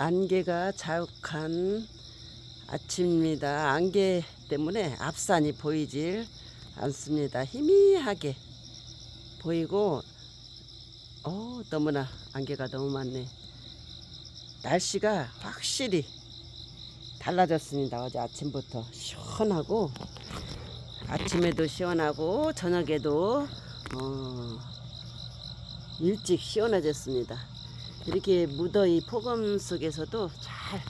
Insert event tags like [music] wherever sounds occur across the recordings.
안개가 자욱한 아침입니다. 안개 때문에 앞산이 보이질 않습니다. 희미하게 보이고, 어, 너무나 안개가 너무 많네. 날씨가 확실히 달라졌습니다. 어제 아침부터 시원하고, 아침에도 시원하고, 저녁에도, 어, 일찍 시원해졌습니다. 이렇게 무더위 폭염 속에서도 잘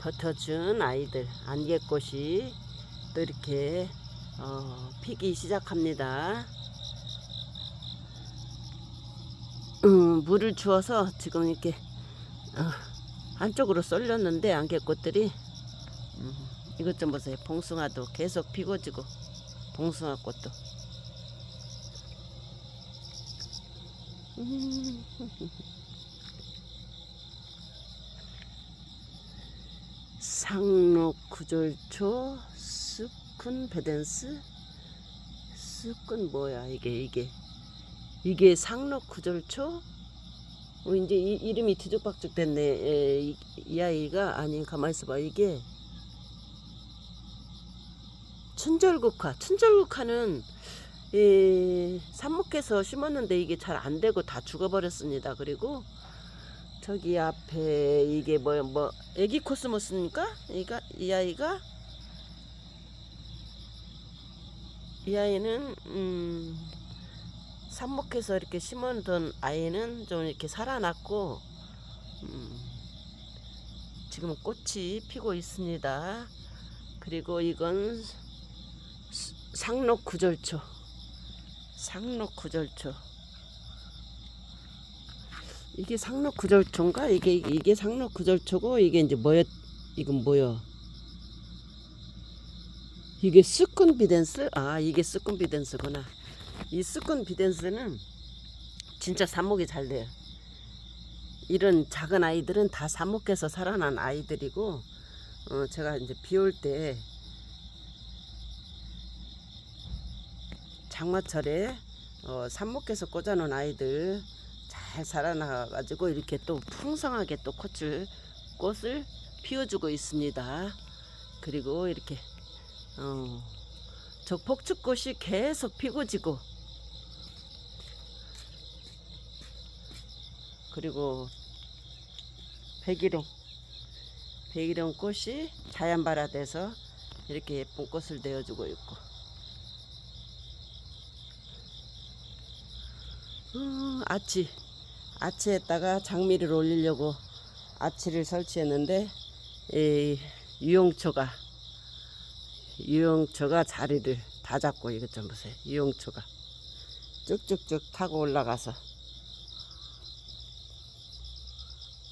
버텨준 아이들 안개꽃이 또 이렇게 어, 피기 시작합니다. 음, 물을 주어서 지금 이렇게 어, 한쪽으로 쏠렸는데 안개꽃들이 음, 이것 좀 보세요. 봉숭아도 계속 피고 지고 봉숭아 꽃도 음. [laughs] 상록 구절초 스쿤 베덴스. 스쿤 뭐야 이게 이게? 이게 상록 구절초? 어, 이제 이, 이름이 뒤죽박죽 됐네. 에, 이, 이 아이가 아니 가만 있어봐. 이게 춘절국화. 춘절국화는 이 삽목해서 심었는데 이게 잘 안 되고 다 죽어버렸습니다. 그리고 저기 앞에 이게 뭐야 뭐 애기 코스모스입니까? 이가 이 아이가 이 아이는 음 삽목해서 이렇게 심어둔 아이는 좀 이렇게 살아났고 음 지금 꽃이 피고 있습니다. 그리고 이건 스- 상록 구절초 상록 구절초 이게 상록 구절초인가? 이게 이게 상록 구절초고 이게 이제 뭐였 이건 뭐야? 이게 스콘 비덴스? 아 이게 스콘 비덴스구나. 이 스콘 비덴스는 진짜 삽목이 잘 돼요. 이런 작은 아이들은 다 삽목해서 살아난 아이들이고 어, 제가 이제 비 올 때 장마철에 어, 삽목해서 꽂아놓은 아이들 잘 살아나가지고 이렇게 또 풍성하게 또 꽃을 꽃을 피워주고 있습니다. 그리고 이렇게 어, 저 폭축꽃이 계속 피고 지고. 그리고 백일홍 백일홍 꽃이 자연발화돼서 이렇게 예쁜 꽃을 내어주고 있고. 음, 아치 아치에다가 장미를 올리려고 아치를 설치했는데 이 유용초가 유용초가 자리를 다 잡고 이것 좀 보세요 유용초가 쭉쭉쭉 타고 올라가서.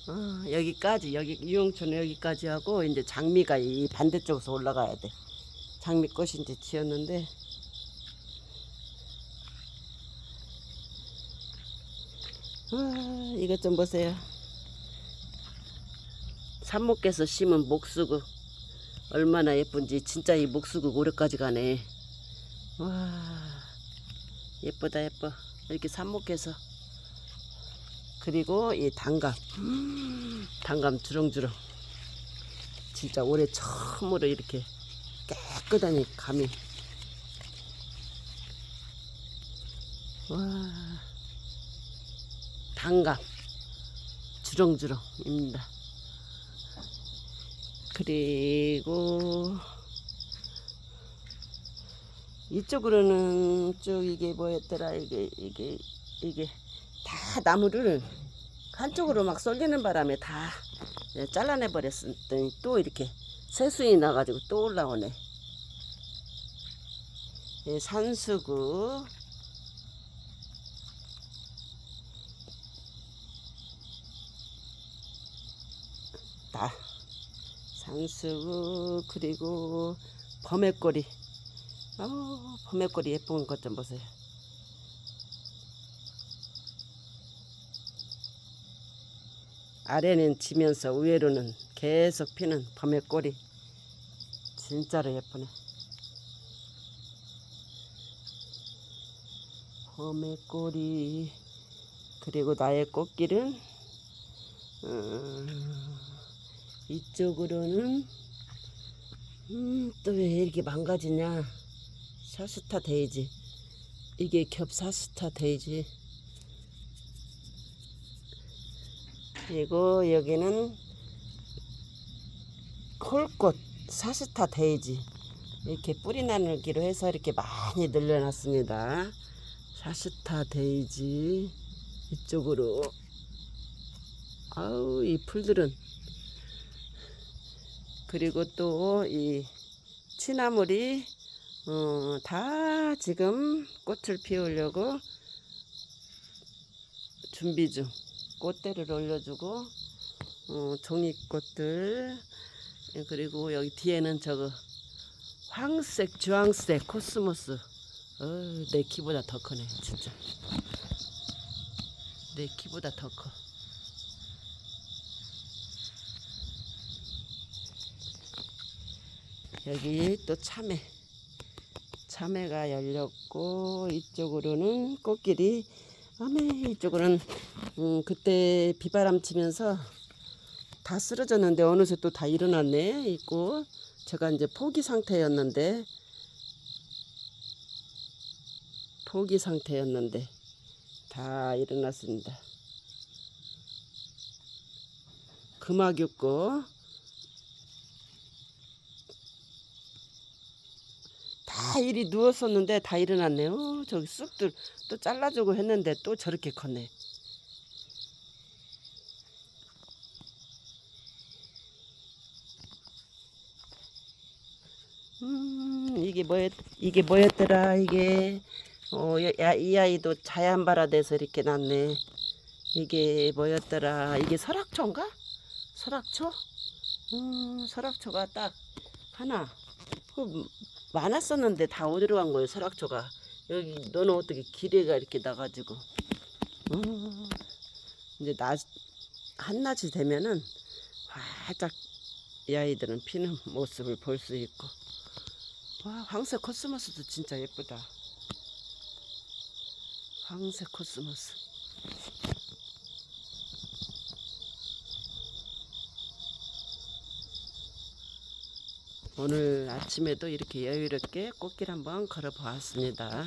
아, 여기까지 여기 유용초는 여기까지 하고 이제 장미가 이 반대쪽에서 올라가야 돼. 장미꽃이 이제 지었는데 아, 이것 좀 보세요. 산목께서 심은 목수국. 얼마나 예쁜지 진짜 이 목수국 오래까지 가네. 와 예쁘다 예뻐. 이렇게 산목해서. 그리고 이 단감. 단감 주렁주렁. 진짜 올해 처음으로 이렇게 깨끗하니 감이. 와 단감 주렁주렁입니다. 그리고 이쪽으로는 쭉 이게 뭐였더라 이게 이게 이게 다 나무를 한쪽으로 막 쏠리는 바람에 다 예, 잘라내 버렸더니 또 이렇게 새순이 나가지고 또 올라오네. 예, 산수구 다 산수구 그리고 범에꼬리 어, 범에꼬리 예쁜 것 좀 보세요. 아래는 지면서 위로는 계속 피는 범에꼬리 진짜로 예쁘네. 범에꼬리 그리고 나의 꽃길은 음, 이쪽으로는 음, 또 왜 이렇게 망가지냐? 샤스타 데이지. 이게 겹사스타 데이지. 그리고 여기는 콜꽃 사스타 데이지. 이렇게 뿌리 나누기로 해서 이렇게 많이 늘려놨습니다. 사스타 데이지. 이쪽으로. 아우, 이 풀들은. 그리고 또 이 취나물이 어, 다 지금 꽃을 피우려고 준비 중. 꽃대를 올려주고 어, 종이꽃들 예, 그리고 여기 뒤에는 저거 황색 주황색 코스모스 어, 내 키보다 더 크네 진짜 내 키보다 더 커. 여기 또 참외. 참외가 열렸고 이쪽으로는 꽃길이 아메 이쪽으로는 음, 그때 비바람 치면서 다 쓰러졌는데 어느새 또 다 일어났네. 있고 제가 이제 포기 상태였는데 포기 상태였는데 다 일어났습니다. 금화규꽃 다 일이 누웠었는데 다 일어났네요. 저기 쑥들 또 잘라주고 했는데 또 저렇게 컸네. 음, 이게 뭐였, 이게 뭐였더라, 이게. 어, 야, 이 아이도 자연발화돼서 이렇게 났네. 이게 뭐였더라, 이게 설악초인가? 설악초? 음, 설악초가 딱 하나. 그 많았었는데 다 어디로 간 거예요, 설악초가. 여기, 너는 어떻게 기대가 이렇게 나가지고. 음, 이제 낮, 한낮이 되면은 활짝 이 아이들은 피는 모습을 볼 수 있고. 와, 황색 코스모스도 진짜 예쁘다. 황색 코스모스. 오늘 아침에도 이렇게 여유롭게 꽃길 한번 걸어 보았습니다.